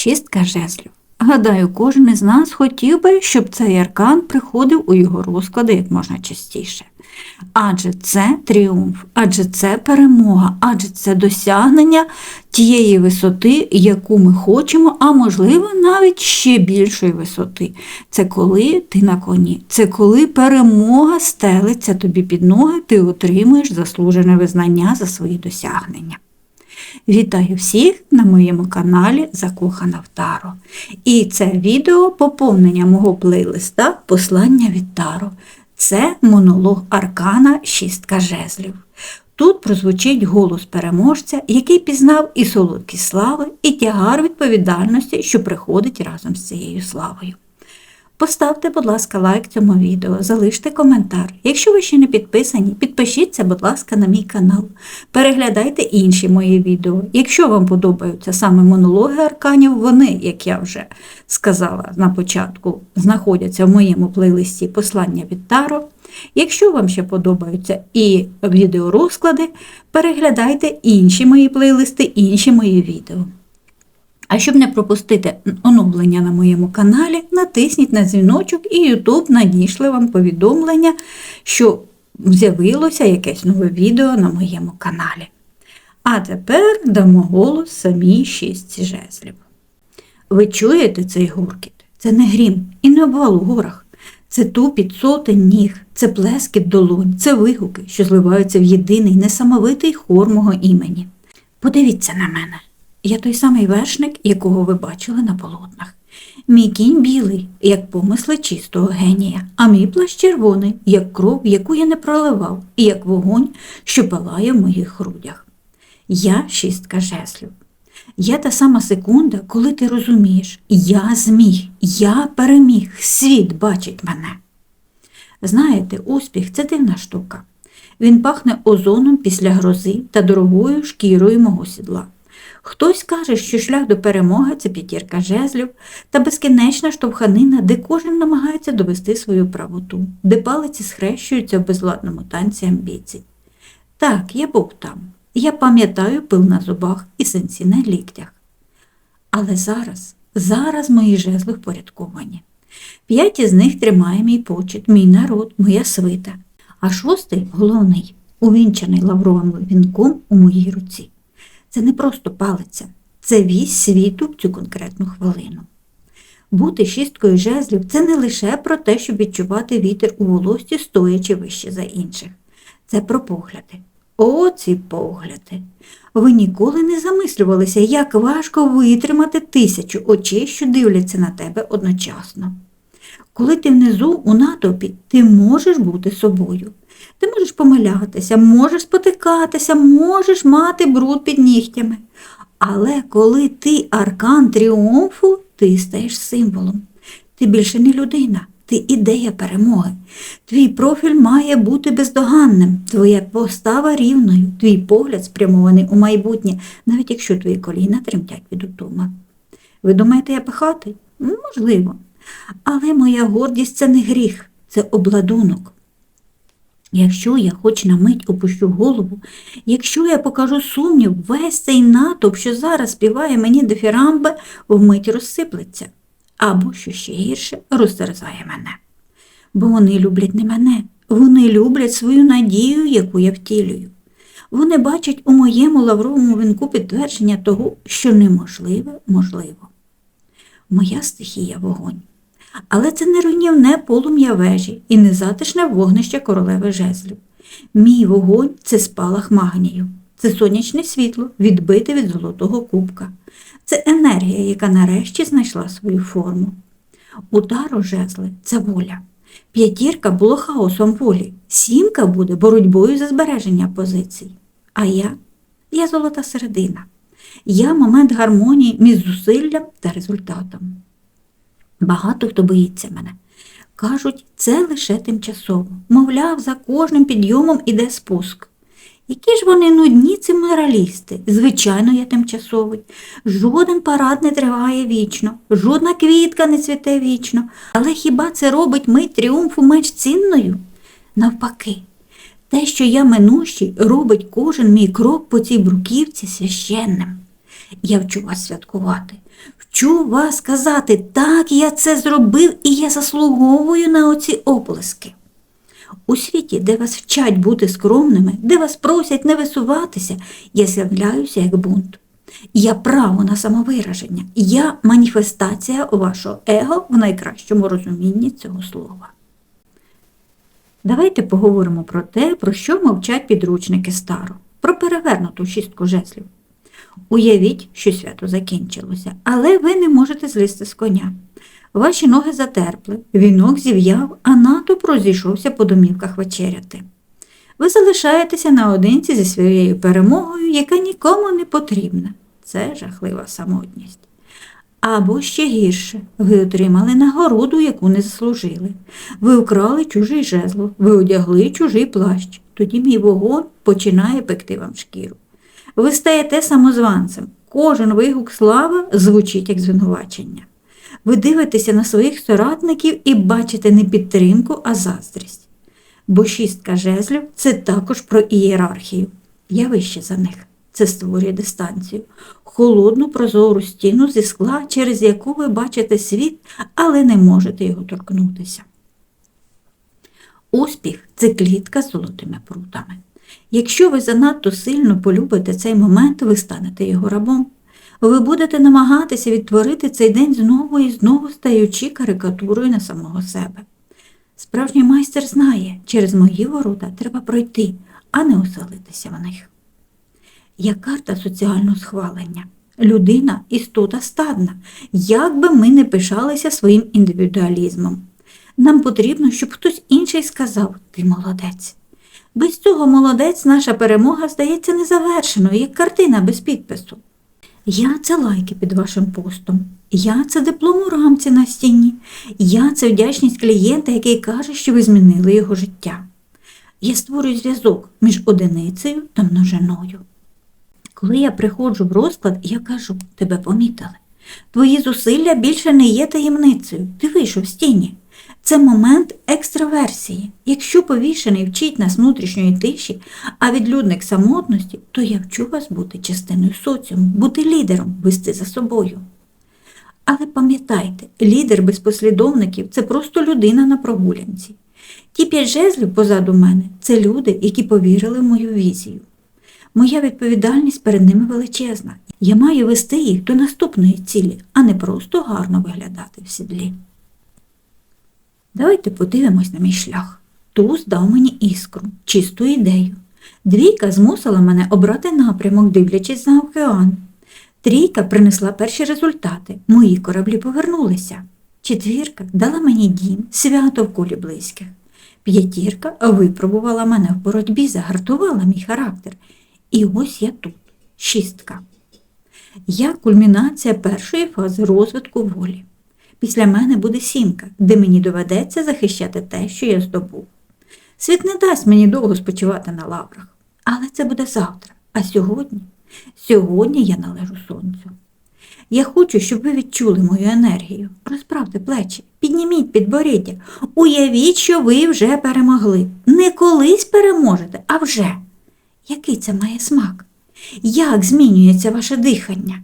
Шістка жезлів. Гадаю, кожен із нас хотів би, щоб цей аркан приходив у його розклади як можна частіше. Адже це тріумф, адже це перемога, адже це досягнення тієї висоти, яку ми хочемо, а можливо навіть ще більшої висоти. Це коли ти на коні, це коли перемога стелиться тобі під ноги, ти отримуєш заслужене визнання за свої досягнення. Вітаю всіх на моєму каналі Закохана в Таро. І це відео поповнення мого плейлиста Послання від Таро. Це монолог Аркана Шістка жезлів. Тут прозвучить голос переможця, який пізнав і солодкі слави, і тягар відповідальності, що приходить разом з цією славою. Поставте, будь ласка, лайк цьому відео, залиште коментар. Якщо ви ще не підписані, підпишіться, будь ласка, на мій канал. Переглядайте інші мої відео. Якщо вам подобаються саме монологи арканів, вони, як я вже сказала на початку, знаходяться в моєму плейлисті Послання від Таро. Якщо вам ще подобаються і відеорозклади, переглядайте інші мої плейлисти, інші мої відео. А щоб не пропустити оновлення на моєму каналі, натисніть на дзвіночок і YouTube надійшли вам повідомлення, що з'явилося якесь нове відео на моєму каналі. А тепер дамо голос самій шість жезлів. Ви чуєте цей гуркіт? Це не грім і не обвал у горах. Це тупіт сотень ніг, це плескіт долонь, це вигуки, що зливаються в єдиний несамовитий хор мого імені. Подивіться на мене. Я той самий вершник, якого ви бачили на полотнах. Мій кінь білий, як помисли чистого генія, а мій плащ червоний, як кров, яку я не проливав, і як вогонь, що палає в моїх грудях. Я шістка жеслів. Я та сама секунда, коли ти розумієш, я зміг, я переміг, світ бачить мене. Знаєте, успіх це дивна штука. Він пахне озоном після грози та дорогою шкірою мого сідла. Хтось каже, що шлях до перемоги це п'ятірка жезлів та безкінечна штовханина, де кожен намагається довести свою правоту, де палиці схрещуються в безладному танці амбіцій. Так, я був там. Я пам'ятаю пил на зубах і синці на ліктях. Але зараз, зараз мої жезли впорядковані. П'ять із них тримає мій почет, мій народ, моя свита, а шостий головний, увінчаний лавровим вінком у моїй руці. Це не просто палиця, це вісь світу в цю конкретну хвилину. Бути шісткою жезлів це не лише про те, щоб відчувати вітер у волості, стоячи вище за інших. Це про погляди. О, ці погляди! Ви ніколи не замислювалися, як важко витримати тисячу очей, що дивляться на тебе одночасно. Коли ти внизу у натовпі, ти можеш бути собою. Ти можеш помилятися, можеш спотикатися, можеш мати бруд під нігтями. Але коли ти аркан тріумфу, ти стаєш символом. Ти більше не людина, ти ідея перемоги. Твій профіль має бути бездоганним, твоя постава рівною, твій погляд спрямований у майбутнє, навіть якщо твої коліна тремтять від утоми. Ви думаєте, я пихатий? Можливо. Але моя гордість це не гріх, це обладунок. Якщо я хоч на мить опущу голову, якщо я покажу сумнів, весь цей натовп, що зараз співає мені дифірамби, вмить розсиплеться, або, що ще гірше, розтерзає мене. Бо вони люблять не мене, вони люблять свою надію, яку я втілюю. Вони бачать у моєму лавровому вінку підтвердження того, що неможливе можливо. Моя стихія вогонь. Але це не руйнівне полум'я вежі і не затишне вогнище королеви жезлів. Мій вогонь це спалах магнію, це сонячне світло, відбите від золотого кубка. Це енергія, яка нарешті знайшла свою форму. Удару жезли це воля. П'ятірка було хаосом волі, сімка буде боротьбою за збереження позицій. А я я золота середина. Я момент гармонії між зусиллям та результатом. Багато хто боїться мене. Кажуть, це лише тимчасово. Мовляв, за кожним підйомом іде спуск. Які ж вони нудні ці моралісти? Звичайно, я тимчасовий. Жоден парад не триває вічно, жодна квітка не цвіте вічно. Але хіба це робить мить тріумфу менш цінною? Навпаки, те, що я минущий, робить кожен мій крок по цій бруківці священним. Я вчу вас святкувати. Вчу вас казати, так, я це зробив і я заслуговую на оці оплески. У світі, де вас вчать бути скромними, де вас просять не висуватися, я з'являюся як бунт. Я право на самовираження, я маніфестація вашого его в найкращому розумінні цього слова. Давайте поговоримо про те, про що мовчать підручники старо, про перевернуту шістку жезлів. Уявіть, що свято закінчилося, але ви не можете злізти з коня. Ваші ноги затерпли, вінок зів'яв, а натовп розійшовся по домівках вечеряти. Ви залишаєтеся наодинці зі своєю перемогою, яка нікому не потрібна. Це жахлива самотність. Або ще гірше, ви отримали нагороду, яку не заслужили. Ви украли чужий жезло, ви одягли чужий плащ. Тоді мій вогонь починає пекти вам шкіру. Ви стаєте самозванцем. Кожен вигук слава звучить як звинувачення. Ви дивитеся на своїх соратників і бачите не підтримку, а заздрість. Бо шістка жезлів це також про ієрархію. Я вище за них. Це створює дистанцію, холодну прозору стіну зі скла, через яку ви бачите світ, але не можете його торкнутися. Успіх це клітка з золотими прутами. Якщо ви занадто сильно полюбите цей момент, ви станете його рабом. Ви будете намагатися відтворити цей день знову і знову стаючи карикатурою на самого себе. Справжній майстер знає, через мої ворота треба пройти, а не оселитися в них. Я карта соціального схвалення. Людина істота стадна, як би ми не пишалися своїм індивідуалізмом. Нам потрібно, щоб хтось інший сказав ти молодець. Без цього молодець наша перемога здається незавершеною, як картина без підпису. Я це лайки під вашим постом. Я це диплом у рамці на стіні. Я це вдячність клієнта, який каже, що ви змінили його життя. Я створюю зв'язок між одиницею та множиною. Коли я приходжу в розклад, я кажу, тебе помітили. Твої зусилля більше не є таємницею. Ти вийшов з тіні. Це момент екстраверсії. Якщо повішений вчить нас внутрішньої тиші, а відлюдник самотності, то я вчу вас бути частиною соціуму, бути лідером, вести за собою. Але пам'ятайте, лідер без послідовників це просто людина на прогулянці. Ті п'ять жезлів позаду мене це люди, які повірили в мою візію. Моя відповідальність перед ними величезна. Я маю вести їх до наступної цілі, а не просто гарно виглядати в сідлі. Давайте подивимось на мій шлях. Туз дав мені іскру, чисту ідею. Двійка змусила мене обрати напрямок, дивлячись за океан. Трійка принесла перші результати. Мої кораблі повернулися. Четвірка дала мені дім, свято в колі близьких. П'ятірка випробувала мене в боротьбі, загартувала мій характер. І ось я тут, шістка. Я кульмінація першої фази розвитку волі. Після мене буде сімка, де мені доведеться захищати те, що я здобув. Світ не дасть мені довго спочивати на лаврах, але це буде завтра. А сьогодні, сьогодні я належу сонцю. Я хочу, щоб ви відчули мою енергію. Розправте плечі, підніміть підборіддя, уявіть, що ви вже перемогли. Не колись переможете, а вже. Який це має смак? Як змінюється ваше дихання?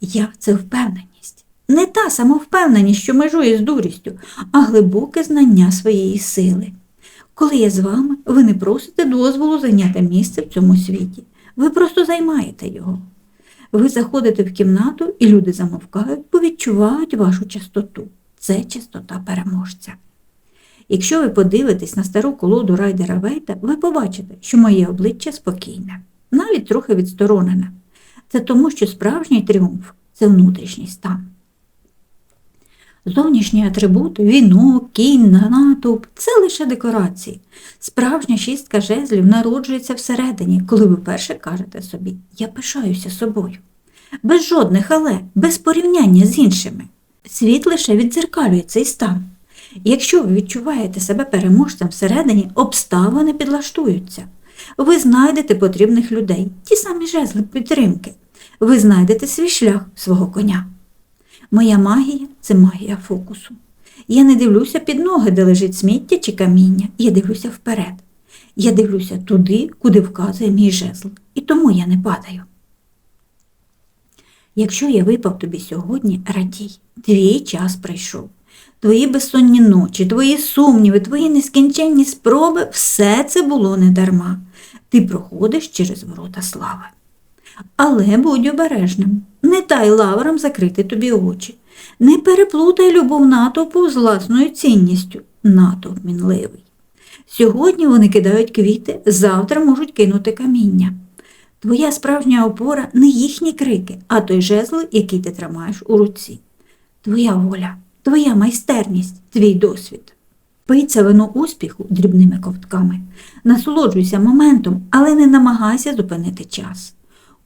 Я це впевненість. Не та самовпевненість, що межує з дурістю, а глибоке знання своєї сили. Коли я з вами, ви не просите дозволу зайняти місце в цьому світі. Ви просто займаєте його. Ви заходите в кімнату, і люди замовкають, бо відчувають вашу чистоту. Це чистота переможця. Якщо ви подивитесь на стару колоду райдера Вейта, ви побачите, що моє обличчя спокійне, навіть трохи відсторонене. Це тому, що справжній тріумф це внутрішній стан. Зовнішні атрибути, вінок, кінь, натовп – це лише декорації. Справжня шістка жезлів народжується всередині, коли ви перше кажете собі Я пишаюся собою. Без жодних але, без порівняння з іншими. Світ лише віддзеркалює цей стан. Якщо ви відчуваєте себе переможцем всередині, обставини підлаштуються. Ви знайдете потрібних людей, ті самі жезли підтримки. Ви знайдете свій шлях свого коня. Моя магія це магія фокусу. Я не дивлюся під ноги, де лежить сміття чи каміння, я дивлюся вперед. Я дивлюся туди, куди вказує мій жезл, і тому я не падаю. Якщо я випав тобі сьогодні, радій, твій час прийшов. Твої безсонні ночі, твої сумніви, твої нескінченні спроби все це було не дарма. Ти проходиш через ворота слави. Але будь обережним, не дай лаврам закрити тобі очі, не переплутай любов натовпу з власною цінністю, натовп мінливий. Сьогодні вони кидають квіти, завтра можуть кинути каміння. Твоя справжня опора не їхні крики, а той жезл, який ти тримаєш у руці. Твоя воля, твоя майстерність, твій досвід. Пий це вино успіху дрібними ковтками. Насолоджуйся моментом, але не намагайся зупинити час.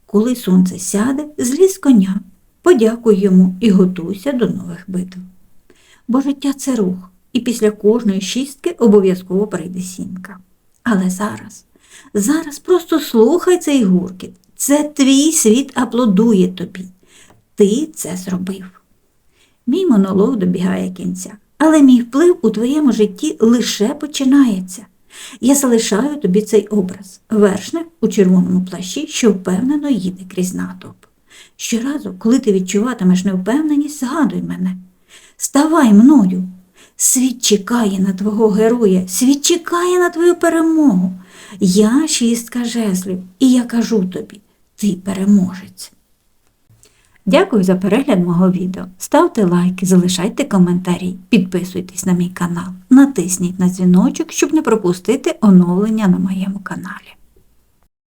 Коли сонце сяде, злізь коня, подякуй йому і готуйся до нових битв. Бо життя це рух, і після кожної шістки обов'язково прийде сімка. Але зараз, зараз просто слухай цей гуркіт. Це твій світ аплодує тобі. Ти це зробив. Мій монолог добігає кінця, але мій вплив у твоєму житті лише починається. Я залишаю тобі цей образ, вершник у червоному плащі, що впевнено їде крізь натовп. Щоразу, коли ти відчуватимеш невпевненість, згадуй мене. Ставай мною. Світ чекає на твого героя, світ чекає на твою перемогу. Я шістка жезлів, і я кажу тобі, ти переможець. Дякую за перегляд мого відео. Ставте лайки, залишайте коментарі, підписуйтесь на мій канал, натисніть на дзвіночок, щоб не пропустити оновлення на моєму каналі.